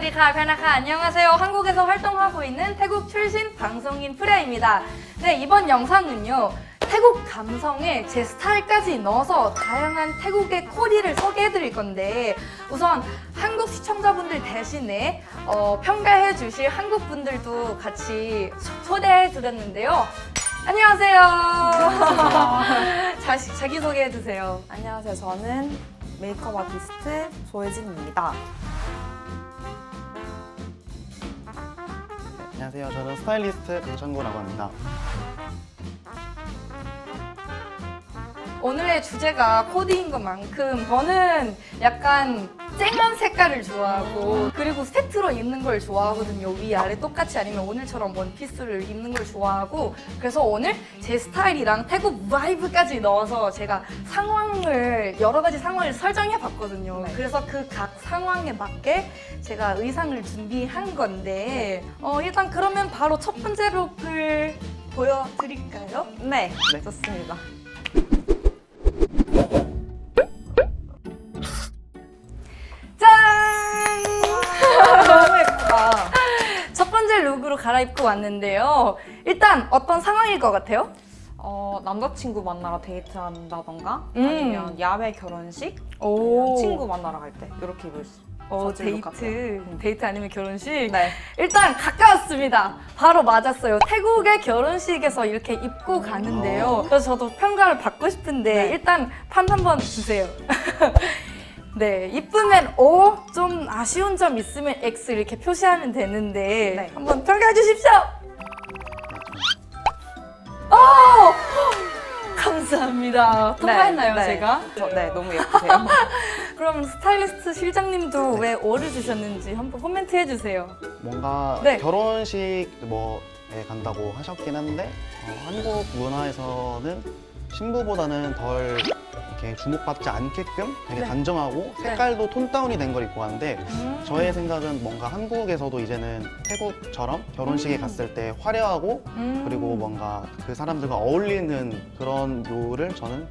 사와디카 베나카 안녕하세요. 한국에서 활동하고 있는 태국 출신 방송인 프레입니다. 네, 이번 영상은요. 태국 감성에 제 스타일까지 넣어서 다양한 태국의 코디를 소개해 드릴 건데 우선 한국 시청자분들 대신에 어, 평가해 주실 한국 분들도 같이 초대해 드렸는데요. 안녕하세요. 자시, 자기소개해 주세요. 안녕하세요. 저는 메이크업 아티스트 조혜진입니다. 안녕하세요. 저는 스타일리스트 강창구라고 합니다. 오늘의 주제가 코디인 것만큼 저는 약간 쨍한 색깔을 좋아하고 그리고 세트로 입는 걸 좋아하거든요. 위 아래 똑같이 아니면 오늘처럼 원피스를 입는 걸 좋아하고 그래서 오늘 제 스타일이랑 태국 바이브까지 넣어서 제가 상황을 여러 가지 상황을 설정해 봤거든요. 네. 그래서 그 각 상황에 맞게 제가 의상을 준비한 건데 어, 일단 그러면 바로 첫 번째 룩을 보여드릴까요? 네, 네. 좋습니다. 짠! 너무 예쁘다. 첫 번째 룩으로 갈아입고 왔는데요. 일단 어떤 상황일 것 같아요? 어, 남자친구 만나러 데이트한다던가 음. 아니면 야외 결혼식 오, 아니면 친구 만나러 갈 때 이렇게 입을 수 어, 룩 같아요. 데이트. 데이트 아니면 결혼식? 네. 일단 가까웠습니다. 바로 맞았어요. 태국의 결혼식에서 이렇게 입고 가는데요. 그래서 저도 평가를 받고 싶은데 네. 일단 판 한번 주세요. 네, 이쁘면 O, 좀 아쉬운 점 있으면 X 이렇게 표시하면 되는데 네. 한번 평가해 주십시오. 어! 감사합니다. 통과했나요, 네, 네. 제가? 저, 네, 너무 예쁘세요. 그럼 스타일리스트 실장님도 왜 O를 주셨는지 한번 코멘트 해주세요. 뭔가 네. 결혼식 뭐에 간다고 하셨긴 한데 어, 한국 문화에서는 신부보다는 덜 이렇게 주목받지 않게끔 되게 네. 단정하고 색깔도 톤 다운이 된 걸 입고 가는데 음. 저의 생각은 뭔가 한국에서도 이제는 태국처럼 결혼식에 음. 갔을 때 화려하고 음. 그리고 뭔가 그 사람들과 어울리는 그런 묘를 저는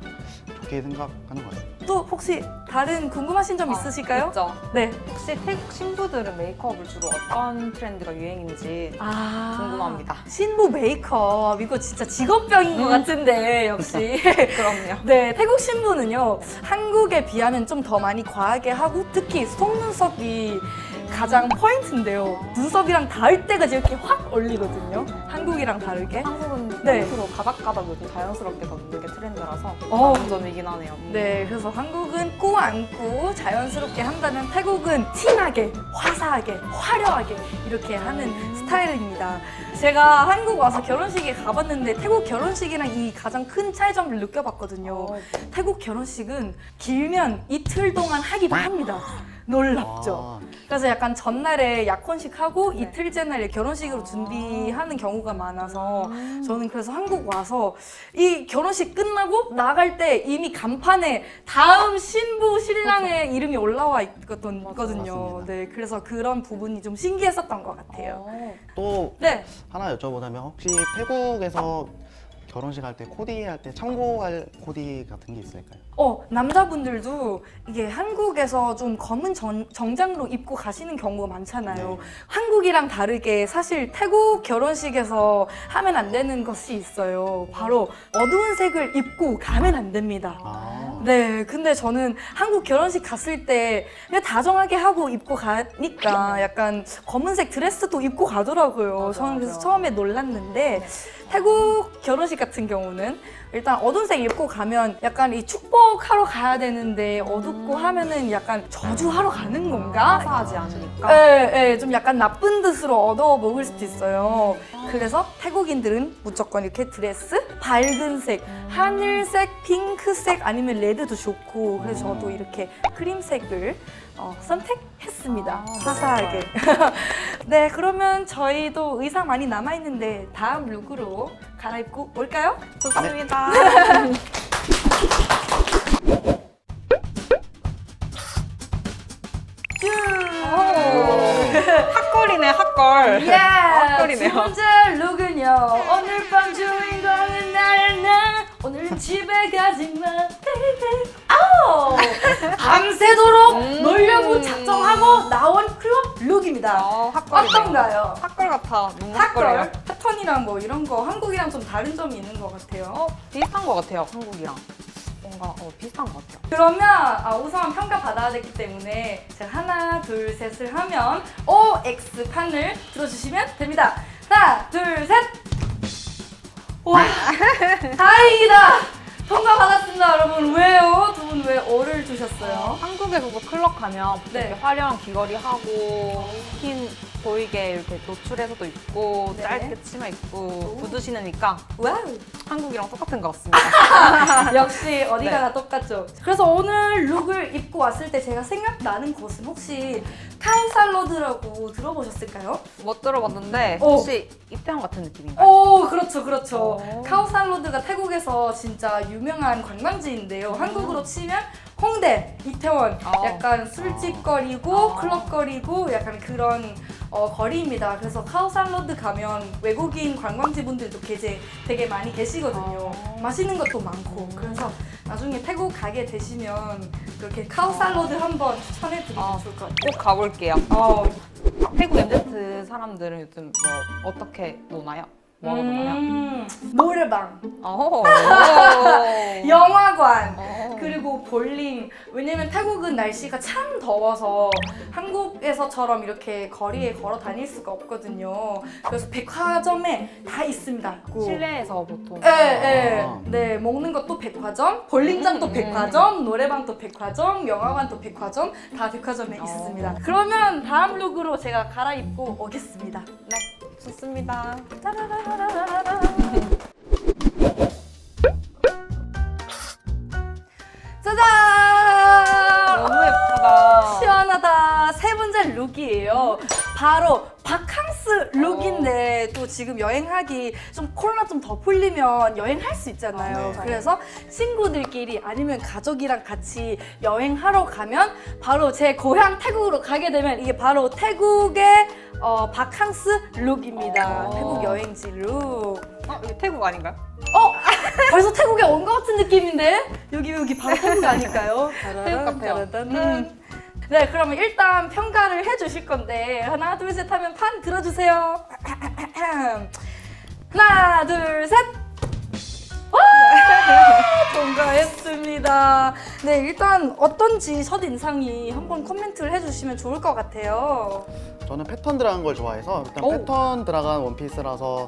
좋게 생각하는 것 같습니다. 또 혹시 다른 궁금하신 점 있으실까요? 있죠? 네. 혹시 태국 신부들은 메이크업을 주로 어떤 트렌드가 유행인지 아 궁금합니다. 신부 메이크업 이거 진짜 직업병인 것 음. 같은데 역시. 그럼요. 네, 태국 신부는요 한국에 비하면 좀 더 많이 과하게 하고 특히 속눈썹이 가장 포인트인데요. 눈썹이랑 닿을 때가 이렇게 확 올리거든요. 한국이랑 다르게. 한국은 네. 포인트로 가닥가닥 요즘 자연스럽게 넣는 게 트렌드라서 어. 장점이긴 하네요. 음. 네, 그래서 한국은 꾸 안고 자연스럽게 한다면 태국은 티나게, 화사하게, 화려하게 이렇게 하는 스타일입니다. 제가 한국 와서 결혼식에 가봤는데 태국 결혼식이랑 이 가장 큰 차이점을 느껴봤거든요. 어, 태국 결혼식은 길면 이틀 동안 하기도 합니다. 놀랍죠? 아, 그래서 약간 전날에 약혼식 하고 네. 이틀째 날에 결혼식으로 준비하는 경우가 많아서 음. 저는 그래서 한국 와서 이 결혼식 끝나고 나갈 때 이미 간판에 다음 신부 신랑의 이름이 올라와 있거든- 있거든요. 네, 그래서 그런 부분이 좀 신기했었던 것 같아요. 어. 또 네, 하나 여쭤보자면 혹시 태국에서 결혼식 할 때 코디 할 때 참고할 코디 같은 게 있을까요? 어 남자분들도 이게 한국에서 좀 검은 정, 정장으로 입고 가시는 경우가 많잖아요. 네. 한국이랑 다르게 사실 태국 결혼식에서 하면 안 되는 것이 있어요. 바로 어두운 색을 입고 가면 안 됩니다. 아, 네, 근데 저는 한국 결혼식 갔을 때 그냥 다정하게 하고 입고 가니까 약간 검은색 드레스도 입고 가더라고요. 맞아, 저는 그래서 맞아. 처음에 놀랐는데 태국 결혼식 같은 경우는 일단 어두운색 입고 가면 약간 이 축복하러 가야 되는데 어둡고 하면은 약간 저주하러 가는 건가? 화사하지 않으니까. 예, 예, 좀 약간 나쁜 뜻으로 얻어 먹을 수도 있어요. 그래서 태국인들은 무조건 이렇게 드레스, 밝은 색, 하늘색, 핑크색 아니면 레드도 좋고 그래서 저도 이렇게 크림색을 어, 선택했습니다. 아, 화사하게. 네, 그러면 저희도 의상 많이 남아 있는데 다음 룩으로 갈아입고 올까요? 좋습니다. 핫걸이네, 핫걸. 예! 핫걸이네요. 두 번째 룩은요. 오늘 밤 주인공은 나는 오늘 집에 가지 마 아우 밤새도록 음. 놀려고 작정하고 나온 클럽 룩입니다 어, 핫걸이네요. 어떤가요? 핫걸 같아. 너무. 핫걸 패턴이랑 뭐 이런 거 한국이랑 좀 다른 점이 있는 것 같아요 어, 비슷한 것 같아요. 한국이랑. 뭔가 어, 비슷한 것 같아요. 그러면 아, 우선 평가 받아야 되기 때문에 제가 하나 둘 셋을 하면 OX 판을 들어주시면 됩니다. 하나 둘 셋. 와 다행이다. 평가 받았습니다 여러분. 왜요? 두 분왜 O를 주셨어요? 한국에서도 클럽 가면 보통 네. 이렇게 화려한 귀걸이 하고 스킨 보이게 이렇게 노출해서도 입고 네. 짧게 치마 입고 구두 신으니까 와우. 한국이랑 똑같은 것 같습니다. 역시 어디가 네. 다 똑같죠. 그래서 오늘 룩을 입고 왔을 때 제가 생각나는 곳은 혹시 카우살로드라고 들어보셨을까요? 못 들어봤는데 오. 혹시 이태원 같은 느낌인가요? 오, 그렇죠, 그렇죠. 오. 카우살로드가 태국에서 진짜 유명한 관광지인데요. 한국으로 치면 홍대, 이태원, 어. 약간 술집거리고 어. 클럽거리고 약간 그런 어, 거리입니다. 그래서 카우살로드 가면 외국인 관광지 분들도 되게, 되게 많이 계시거든요. 어. 맛있는 것도 많고. 그래서 나중에 태국 가게 되시면 그렇게 카우살로드 한번 추천해 드리면 어. 좋을 것 같아요. 꼭 가볼게요. 어, 태국 MZ 사람들은 요즘 뭐 어떻게 노나요? 노나요? 음, 노래방, 어. 영화관, 어. 그리고 볼링 왜냐면 태국은 날씨가 참 더워서 한국에서처럼 이렇게 거리에 걸어 다닐 수가 없거든요 그래서 백화점에 다 있습니다 있고. 실내에서 보통. 예, 예. 아. 네, 먹는 것도 백화점, 볼링장도 음. 백화점, 노래방도 백화점, 영화관도 백화점, 다 백화점에 어. 있습니다. 그러면 다음 룩으로 제가 갈아입고 오겠습니다. 네, 좋습니다. 짜라라라라라. 짜잔! 너무 예쁘다. 시원하다. 세 번째 룩이에요. 바로 바캉스 룩인데 또 지금 여행하기 좀 코로나 좀 더 풀리면 여행할 수 있잖아요. 아, 네. 그래서 친구들끼리 아니면 가족이랑 같이 여행하러 가면 바로 제 고향 태국으로 가게 되면 이게 바로 태국의 어, 바캉스 룩입니다. 어. 태국 여행지 룩. 어, 이게 태국 아닌가요? 어? 벌써 태국에 온 것 같은 느낌인데? 여기 여기 바로 태국 아닐까요? 태국 같아요. 따라란. 네, 그러면 일단 평가를 해주실 건데 하나, 둘, 셋 하면 판 들어주세요. 하나, 둘, 셋. 와! 통과했습니다. 네, 일단 어떤지 첫 인상이 한번 코멘트를 해주시면 좋을 것 같아요. 저는 패턴 들어간 걸 좋아해서 일단 오. 패턴 들어간 원피스라서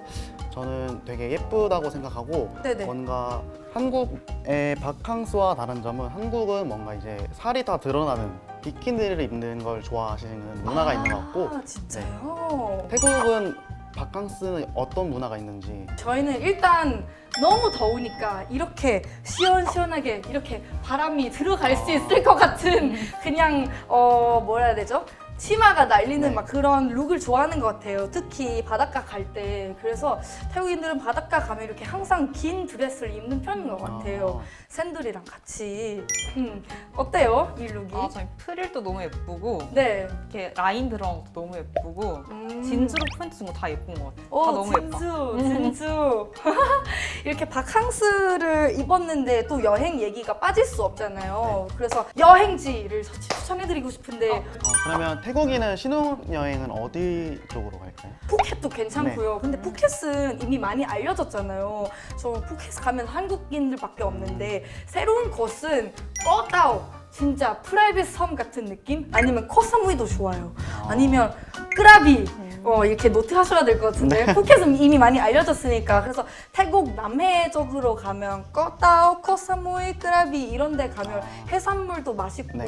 저는 되게 예쁘다고 생각하고 네네. 뭔가 한국의 바캉스와 다른 점은 한국은 뭔가 이제 살이 다 드러나는 비키니를 입는 걸 좋아하시는 문화가 있는 것 같고 아, 진짜요? 태국은 바캉스는 어떤 문화가 있는지 저희는 일단 너무 더우니까 이렇게 시원시원하게 이렇게 바람이 들어갈 수 있을 것 같은 그냥 어 뭐라 해야 되죠? 치마가 날리는 네. 막 그런 룩을 좋아하는 것 같아요. 특히 바닷가 갈 때. 그래서 태국인들은 바닷가 가면 이렇게 항상 긴 드레스를 입는 편인 것 같아요. 샌들이랑 같이. 음, 어때요? 이 룩이? 아, 저희 프릴도 너무 예쁘고 네. 이렇게 라인 들어간 것도 너무 예쁘고 음. 진주로 포인트 준 거 다 예쁜 것 같아요. 오, 다 너무 예뻐. 진주, 진주. 이렇게 바캉스를 입었는데 또 여행 얘기가 빠질 수 없잖아요. 그래서 여행지를 추천해드리고 싶은데 어, 그러면 태국인은 신혼여행은 어디 쪽으로 갈까요? 푸켓도 괜찮고요. 네. 근데 푸켓은 이미 많이 알려졌잖아요. 저 푸켓 가면 한국인들밖에 없는데 새로운 곳은 꺼따오. 진짜 프라이빗 섬 같은 느낌? 아니면 코사무이도 좋아요. 아니면 끄라비. 어, 이렇게 노트 하셔야 될 것 같은데. 네. 푸켓은 이미 많이 알려졌으니까. 그래서 태국 남해 쪽으로 가면 꺼따오, 코사무이, 끄라비 이런 데 가면 해산물도 맛있고 네.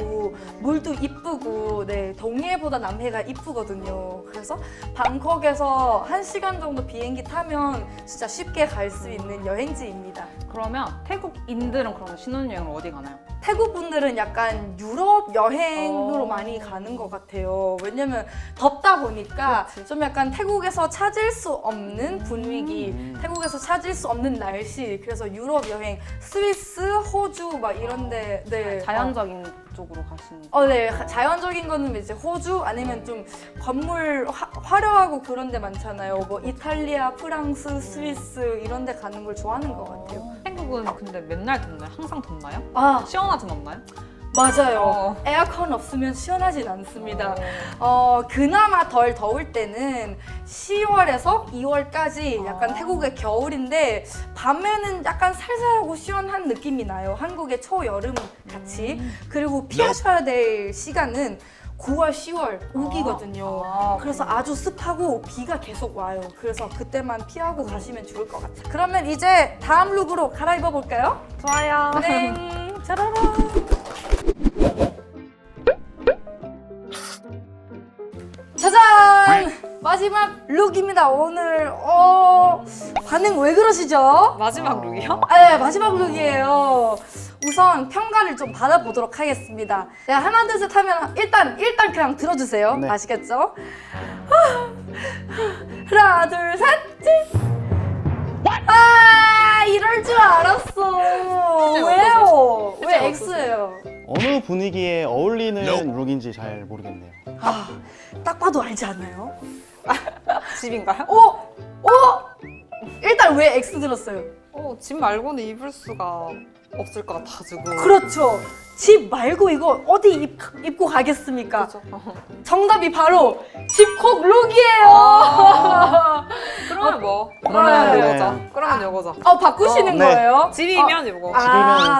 물도 이쁘고. 네 동해보다 남해가 이쁘거든요. 그래서 방콕에서 한시간 정도 비행기 타면 진짜 쉽게 갈 수 있는 여행지입니다 그러면 태국인들은 그러면 신혼여행을 어디 가나요? 태국 분들은 약간 유럽 여행으로 어. 많이 가는 것 같아요. 왜냐면 덥다 보니까 그렇지. 좀 약간 태국에서 찾을 수 없는 분위기, 음. 태국에서 찾을 수 없는 날씨. 그래서 유럽 여행, 스위스, 호주 막 이런데 네. 자연적인 쪽으로 가시는 어, 네. 가- 자연적인 거는 이제 호주 아니면 좀 건물 화, 화려하고 그런 데 많잖아요. 뭐 이탈리아, 프랑스, 스위스 이런 데 가는 걸 좋아하는 것 같아요. 태국 태국은 근데 맨날 덥나요? 항상 덥나요? 아 시원하진 않나요? 맞아요. 어. 에어컨 없으면 시원하진 않습니다. 어, 그나마 덜 더울 때는 10월에서 2월까지 약간 아. 태국의 겨울인데 밤에는 약간 살살하고 시원한 느낌이 나요. 한국의 초여름 같이. 그리고 피하셔야 될 시간은 9월, 10월, 우기거든요. 아, 그래서 아주 습하고 비가 계속 와요. 그래서 그때만 피하고 가시면 좋을 것 같아요. 그러면 이제 다음 룩으로 갈아입어 볼까요? 좋아요. 네. 짜라란. 마지막 룩입니다. 오늘 어 반응 왜 그러시죠? 마지막 룩이요? 아, 네, 마지막 룩이에요. 우선 평가를 좀 받아보도록 하겠습니다. 제가 하나 둘 셋 하면 일단 일단 그냥 들어주세요. 네. 아시겠죠? 하나 둘 셋. 아 이럴 줄 알았어. 진짜 왜요? 진짜 왜 X예요? 어느 분위기에 어울리는 룩인지 잘 모르겠네요. 아, 딱 봐도 알지 않나요? 집인가요? 어? 어? 일단 왜 X 들었어요? 어, 집 말고는 입을 수가 없을 것 같아가지고. 그렇죠. 집 말고 이거 어디 입, 입고 가겠습니까? 그죠? 정답이 바로 집콕 룩이에요. 아. 그러면 뭐? 그러면 네. 이거죠. 그러면 이거죠. 어, 바꾸시는 어, 네. 거예요? 집이면 이거. 아,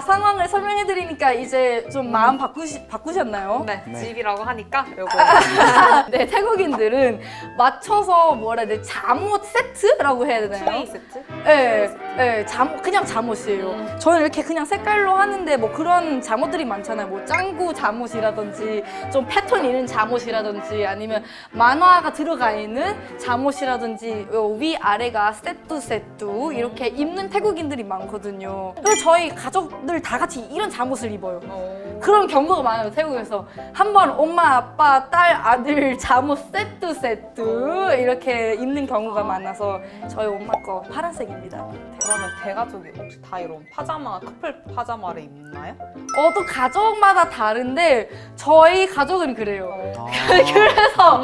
집이면- 상황을 설명해드리니까 이제 좀 마음 바꾸시, 바꾸셨나요? 네, 네. 집이라고 하니까 이거. 네, 태국인들은 맞춰서 뭐라 해야 돼? 잠옷 세트라고 해야 되나요? 트레이 세트? 네, 네, 잠 그냥 잠옷이에요. 음. 저는 이렇게 그냥 색깔로 하는데 뭐 그런 잠옷들이 많잖아요. 뭐 짱구 잠옷이라든지 좀 패턴 있는 잠옷이라든지 아니면 만화가 들어가 있는 잠옷이라든지 요위 아래가 세뚜 세뚜 이렇게 입는 태국인들이 많거든요. 그래서 저희 가족들 다 같이 이런 잠옷을 입어요. 어. 그런 경우가 많아요 태국에서 한 번 엄마 아빠 딸 아들 잠옷 세트 세트 이렇게 입는 경우가 많아서 저희 엄마 거 파란색입니다. 그러면 대가족이 혹시 다 이런 파자마, 커플 파자마를 입나요? 어 또 가족마다 다른데 저희 가족은 그래요. 어. 아, 그래서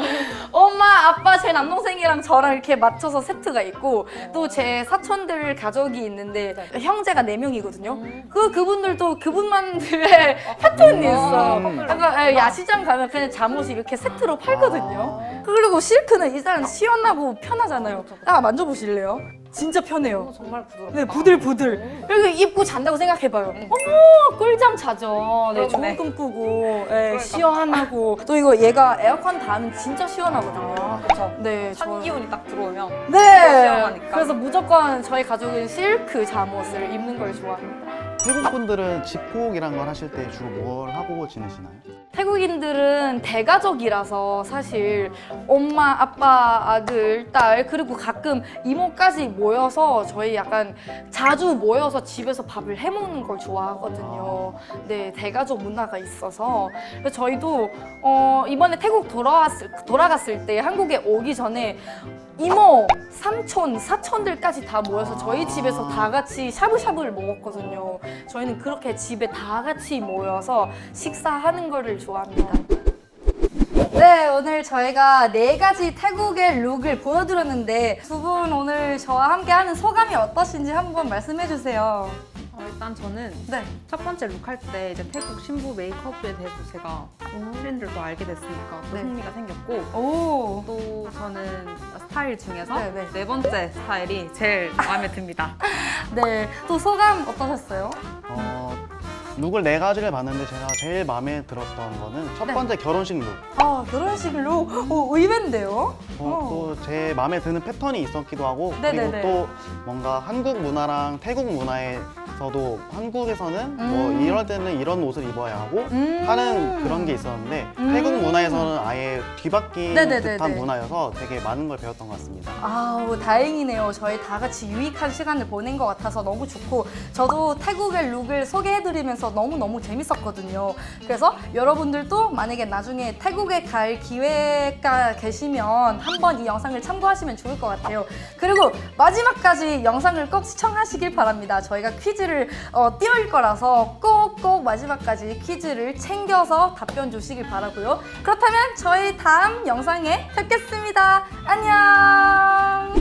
엄마 아빠 제 남동생이랑 저랑 이렇게 맞춰서 세트가 있고 또 제 사촌들 가족이 있는데 형제가 네 명이거든요. 음. 그 그분들도 그분만들의 패턴이 있어. 음. 약간 예, 야시장 가면 그냥 잠옷이 이렇게 세트로 팔거든요. 그리고 실크는 일단 시원하고 편하잖아요. 아 만져보실래요? 진짜 편해요. 어, 정말 부드럽다. 네 부들부들. 음. 그리고 입고 잔다고 생각해봐요. 음. 어머 꿀잠 자죠. 네 좋은 그러네. 꿈 꾸고 예, 그러니까. 시원하고 또 이거 얘가 에어컨 닿으면 진짜 시원하거든요. 그렇죠. 네, 찬 저- 기운이 딱 들어오면 네. 시원하니까. 그래서 무조건 저희 가족은 실크 잠옷을 입는 걸 좋아합니다. 태국 분들은 집콕이란 걸 하실 때 주로 뭘 하고 지내시나요? 태국인들은 대가족이라서 사실 엄마, 아빠, 아들, 딸 그리고 가끔 이모까지 모여서 저희 약간 자주 모여서 집에서 밥을 해 먹는 걸 좋아하거든요. 네, 대가족 문화가 있어서 그래서 저희도 어, 이번에 태국 돌아왔을 돌아갔을 때 한국에 오기 전에 이모, 삼촌, 사촌들까지 다 모여서 저희 집에서 다 같이 샤브샤브를 먹었거든요. 저희는 그렇게 집에 다 같이 모여서 식사하는 거를 좋아합니다. 네, 오늘 저희가 네 가지 태국의 룩을 보여드렸는데 두 분 오늘 저와 함께 하는 소감이 어떠신지 한번 말씀해 주세요. 어, 일단 저는 네. 첫 번째 룩 할 때 이제 태국 신부 메이크업에 대해서 제가 트렌드를 또 알게 됐으니까 또 네. 흥미가 생겼고 오. 또 저는 스타일 중에서 네, 네. 네 번째 스타일이 제일 마음에 듭니다. 네. 또 소감 어떠셨어요? 어, 룩을 네 가지를 봤는데 제가 제일 마음에 들었던 거는 첫 네. 번째 결혼식 룩. 아, 결혼식 룩? 오, 의외인데요? 어, 또제 마음에 드는 패턴이 있었기도 하고 네네네. 그리고 또 뭔가 한국 문화랑 태국 문화에 서도 한국에서는 뭐 음. 이럴 때는 이런 옷을 입어야 하고 음. 하는 그런 게 있었는데 음. 태국 문화에서는 아예 뒤바뀐 네네네네. 듯한 문화여서 되게 많은 걸 배웠던 것 같습니다. 아우 다행이네요. 저희 다 같이 유익한 시간을 보낸 것 같아서 너무 좋고 저도 태국의 룩을 소개해드리면서 너무너무 재밌었거든요. 그래서 여러분들도 만약에 나중에 태국에 갈 기회가 계시면 한번 이 영상을 참고하시면 좋을 것 같아요. 그리고 마지막까지 영상을 꼭 시청하시길 바랍니다. 저희가 퀴즈를 어, 띄울 거라서 꼭꼭 마지막까지 퀴즈를 챙겨서 답변 주시길 바라고요. 그렇다면 저희 다음 영상에 뵙겠습니다. 안녕!